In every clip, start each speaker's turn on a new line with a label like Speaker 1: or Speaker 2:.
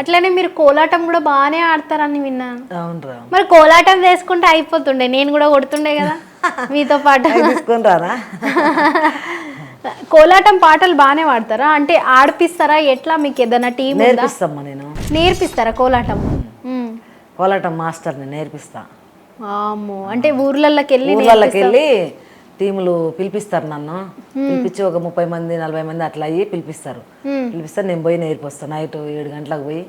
Speaker 1: అట్లనే మీరు కోలాటం కూడా బాగానే ఆడతారని విన్నాను
Speaker 2: అవునరా.
Speaker 1: మరి కోలాటం వేసుకుంటే అయిపోతుండే నేను కూడా కొడుతుండే కదా మీతో పాటు. కోలాటం పాటలు బాగానే పాడతారా? అంటే ఆడిపిస్తారా? ఎట్లా? మీకు ఏదైనా టీం
Speaker 2: నేర్పిస్తామ్మా నేను.
Speaker 1: నేర్పిస్తారా కోలాటం.
Speaker 2: కోలాటం మాస్టర్ని నేర్పిస్తా.
Speaker 1: అంటే ఊర్లలోకి వెళ్ళి
Speaker 2: వెళ్ళి టీములు పిలిపిస్తారు నన్ను. పిలిపించి ఒక ముప్పై మంది నలభై మంది అట్లా అయ్యి పిలిపిస్తారు. పిలిపిస్తారు నేను పోయి నేర్పిస్తాను నైట్ ఏడు గంటలకు పోయి.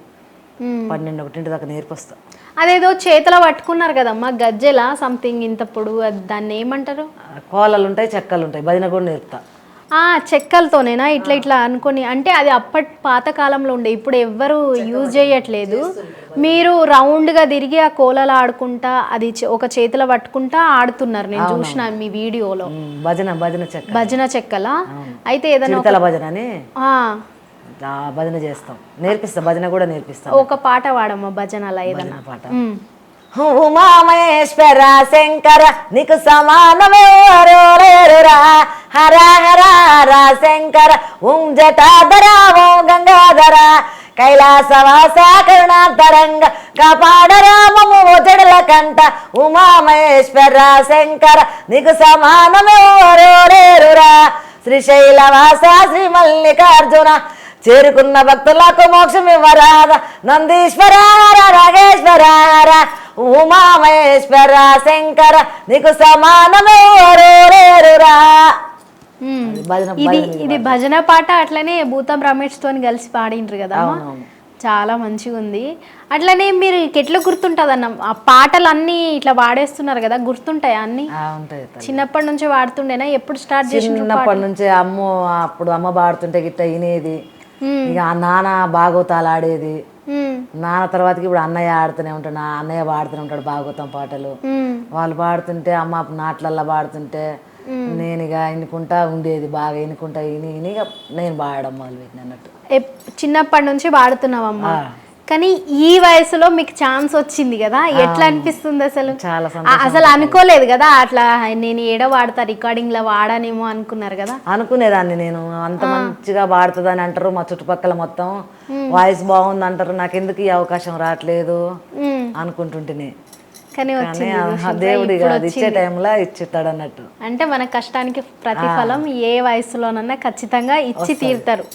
Speaker 2: పన్నెండు ఒకటింటి దాకా నేర్పిస్తా
Speaker 1: అదేదో చేతిలో పట్టుకున్నారు కదమ్మా గజ్జెలా సంథింగ్ ఇంత పొడుగు అది దాన్ని ఏమంటారు?
Speaker 2: కోలలు ఉంటాయి చెక్కలు ఉంటాయి భజన కూడా నేర్పుతా.
Speaker 1: చెక్కలతోనేనా? ఇట్లా ఇట్లా అనుకొని అంటే అది అప్పటి పాత కాలంలో ఉండే ఇప్పుడు ఎవ్వరు యూజ్ చేయట్లేదు. మీరు రౌండ్గా తిరిగి ఆ కోలలు ఆడుకుంటా అది ఒక చేతిలో పట్టుకుంటా ఆడుతున్నారు. నేను చూసిన మీ వీడియోలో.
Speaker 2: భజన భజన చెక్క
Speaker 1: భజన చెక్కలా? అయితే ఏదైనా
Speaker 2: భజన భజన చేస్తాం. నేర్పిస్తా. భజన కూడా నేర్పిస్తాం.
Speaker 1: ఒక పాట పాడమ్మా భజనలా ఏదైనా
Speaker 2: భజన పాట. ఉమామేశ్వర శంకర నీకు సమానమెవరో లేరురా. హర హర హర శంకర ఓం జటాధర ఓం గంగాధర. కైలాసవాస కరుణాంతరంగ కాపాడరామము జడల కంట ఉమామేశ్వర శంకర నీకు సమానమెవరో లేరురా. శ్రీశైలవాస శ్రీ మల్లికార్జున చేరుకున్న భక్తులకు మోక్షం ఇవ్వరాద. నందీశ్వర హర. ఉమామహేశ్వర శంకర నీకు భజన
Speaker 1: ఇది ఇది భజన పాట అట్లనే భూతం రమేష్ తోని కలిసి పాడిండ్రు కదా. చాలా మంచిగా ఉంది. అట్లనే మీరు ఎట్లా గుర్తుంటుంది అన్న ఆ పాటలు అన్నీ ఇట్లా వాడేస్తున్నారు కదా గుర్తుంటాయా అన్ని. చిన్నప్పటి నుంచి వాడుతుండేనా? ఎప్పుడు స్టార్ట్
Speaker 2: చిన్నప్పటి నుంచి అమ్మ అప్పుడు అమ్మ పాడుతుంటే గిట్ట వినేది. ఇక ఆ నాన్న బాగోతాలు ఆడేది. నాన్న తర్వాతకి ఇప్పుడు అన్నయ్య ఆడుతూనే ఉంటాడు నా అన్నయ్య పాడుతూనే ఉంటాడు భాగవతం పాటలు. వాళ్ళు పాడుతుంటే అమ్మ నాట్లల్లో పాడుతుంటే నేను ఇక ఇనుకుంటా ఉండేది బాగా ఇనుకుంటా ఇని ఇని ఇక నేను పాడడం మొదలు పెట్టిన అన్నట్టు
Speaker 1: చిన్నప్పటి నుంచి వాడుతున్నావమ్మా కానీ ఈ వయసులో మీకు ఛాన్స్ వచ్చింది కదా? ఎట్లా అనిపిస్తుంది అసలు?
Speaker 2: చాలా
Speaker 1: అసలు అనుకోలేదు కదా అట్లా నేను ఏడో వాడతా రికార్డింగ్లో వాడానేమో అనుకున్నారు కదా?
Speaker 2: అనుకునేదాన్ని నేను. అంత మంచిగా పాడుతుందని అంటారు మా చుట్టుపక్కల మొత్తం. వాయిస్ బాగుంది అంటారు నాకు ఎందుకు ఈ అవకాశం రావట్లేదు. అనుకుంటుంటిని.
Speaker 1: కానీ
Speaker 2: దేవుడు ఇచ్చే టైంలో ఇచ్చిస్తాడు అన్నట్టు
Speaker 1: అంటే మన కష్టానికి ప్రతిఫలం ఏ వయసులోనన్నా ఖచ్చితంగా ఇచ్చి తీరుతారు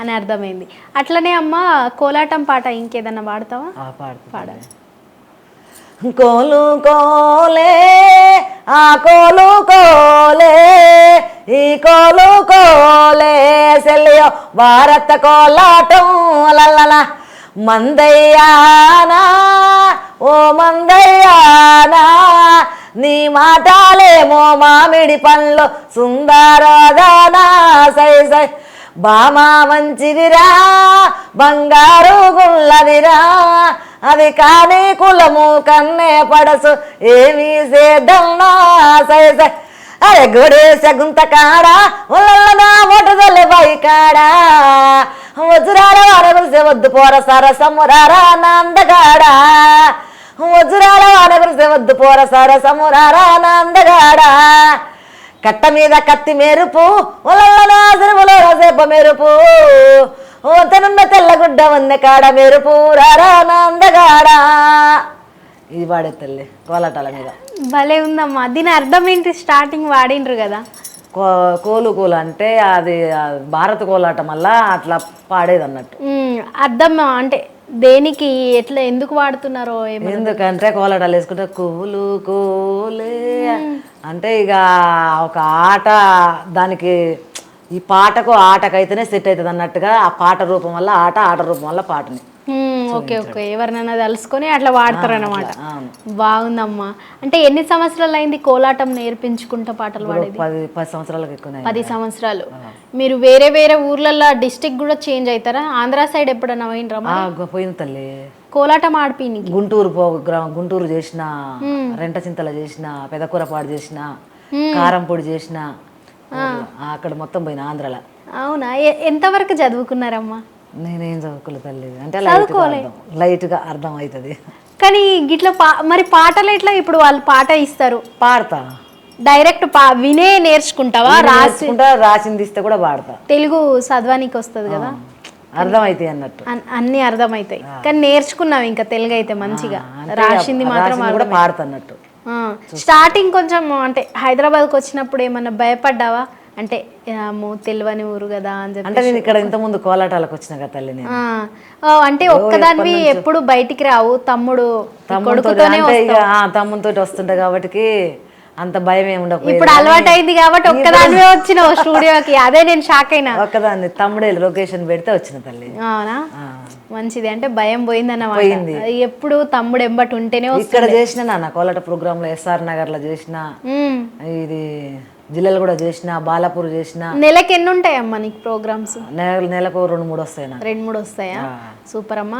Speaker 1: అని అర్థమైంది. అట్లనే అమ్మ కోలాటం పాట ఇంకేదన్నా పాడతావా?
Speaker 2: పాడుతుంది కోలు కోలే ఆ కోలు కోలే ఈ కోలు కోలే సెల్లియో భారత కోలాటం లల్లల మందయ్యానా ఓ మందయ్యానా నీ మాటాలేమో మామిడి పండ్లు సుందరదానా సై సై. బామా మంచిదిరా బంగారు గుల్లదిరా అది కానీ కులము కన్నే పడసు ఏమీ సేదన్నా సై సై. అరే గొడేస గుంత కాడా ఉల్లల్లనా మొట్టదల్లి బై కాడా వజ్రాల వాడగులిసే వద్దు పోర సర సమురారా నందగాడ. వజ్రాల వాడగులిసే వద్దు పోర సర సమురారా నందగాడ కట్ట మీద కత్తి మెరుపు ఉలల్లనా సిరుములో రసేప మెరుపు. ఓతనున్న తెల్లగుడ్డ ఉన్న కాడ మెరుపు రారా నందగాడ ఇది పాడే తల్లి కోలాటాల మీద.
Speaker 1: భలే ఉందమ్మా. దీని అర్థం ఏంటి? స్టార్టింగ్ వాడిండ్రు కదా.
Speaker 2: కో కోలు కోలు అంటే అది భారత కోలాటం వల్ల అట్లా పాడేది అన్నట్టు
Speaker 1: అర్థం అంటే దేనికి ఎట్లా ఎందుకు వాడుతున్నారో
Speaker 2: ఎందుకంటే కోలాటాలు వేసుకుంటే కోలు కోలే అంటే ఇక ఒక ఆట దానికి ఈ పాటకు ఆటకైతేనే సెట్ అవుతుంది అన్నట్టుగా ఆ పాట రూపం వల్ల ఆట ఆట రూపం వల్ల పాటని.
Speaker 1: Okay okay. ఎవరినైనా తెలుసుకొని అట్లా వాడతారన్నమాట.
Speaker 2: అవును.
Speaker 1: బాగుందమ్మా. అంటే ఎన్ని సంవత్సరాలు అయింది కోలాటం నేర్పించుకుంటా పాటలు పాడేది?
Speaker 2: పది సంవత్సరాలకు
Speaker 1: పది సంవత్సరాలు. మీరు వేరే వేరే ఊర్లలో డిస్టిక్ కూడా చేంజ్ అవుతారా ఆంధ్ర సైడ్ ఎప్పుడన్నా పోయినరా
Speaker 2: పోయిన తల్లి.
Speaker 1: కోలాటం ఆడిపినికి
Speaker 2: గుంటూరు గుంటూరు చేసిన రెంట చింతల చేసిన పెదకూరపాడు చేసిన కారంపొడి చేసిన ఆ, అక్కడ మొత్తం పోయిన ఆంధ్రాల.
Speaker 1: అవునా? ఎంతవరకు చదువుకున్నారమ్మా?
Speaker 2: నేనేం చదువుకోలేదు తల్లి. అంటే లైట్గా అర్థం అవుతుంది
Speaker 1: కానీ గిట్ల పా మరి పాటలు ఎట్లా ఇప్పుడు వాళ్ళు పాట ఇస్తారు?
Speaker 2: పాడతా.
Speaker 1: డైరెక్ట్ పా వినే నేర్చుకుంటావా? రా
Speaker 2: రాసుకుంటా రాసింది ఇస్తే కూడా పాడతా.
Speaker 1: తెలుగు చదవానికి వస్తుంది కదా?
Speaker 2: అర్థమైతాయి అన్నట్టు.
Speaker 1: అన్- అన్ని అర్థమవుతాయి కానీ నేర్చుకున్నావు ఇంకా తెలుగు అయితే మంచిగా
Speaker 2: అంటే
Speaker 1: రాసింది మాత్రం
Speaker 2: కూడా పాడుతున్నట్టు
Speaker 1: ఆ, స్టార్టింగ్ కొంచెం అంటే హైదరాబాద్కి వచ్చినప్పుడు ఏమన్నా భయపడ్డావా? అంటే తెలియని ఊరు కదా అని చెప్పి
Speaker 2: అంటే నేను ఇక్కడ ఇంత ముందు కోలాటాలకు వచ్చిన కదా తల్లి నేను.
Speaker 1: అంటే ఒక్కదానివి ఎప్పుడు బయటికి రావు. తమ్ముడు
Speaker 2: ఇక తమ్ముతో వస్తుంటా కాబట్టి అంత భయం ఏమి ఉండకపోయేది
Speaker 1: ఇప్పుడు అలవాటు అయింది కాబట్టి ఒక్కదానివే వచ్చినావు స్టూడియోకి. అదే నేను షాక్ అయినా.
Speaker 2: ఒక్కదాన్ని తమ్ముడే లొకేషన్ పెడితే వచ్చిన తల్లి.
Speaker 1: అవునా. మంచిది. అంటే భయం పోయిందన్నమాట.
Speaker 2: పోయింది.
Speaker 1: ఎప్పుడు తమ్ముడు ఎంబటి ఉంటేనే
Speaker 2: ఇక్కడ చేసిన నాన్న కోలాట ప్రోగ్రామ్లో ఎస్ఆర్ నగర్లో చేసిన. ఇది జిల్లాలు కూడా చేసిన బాలాపూర్ చేసిన.
Speaker 1: నెలకి ఎన్ని ఉంటాయమ్మా నీకు ప్రోగ్రామ్స్?
Speaker 2: నెల నెలకు రెండు మూడు వస్తాయి
Speaker 1: రెండు మూడు వస్తాయా? సూపర్ అమ్మా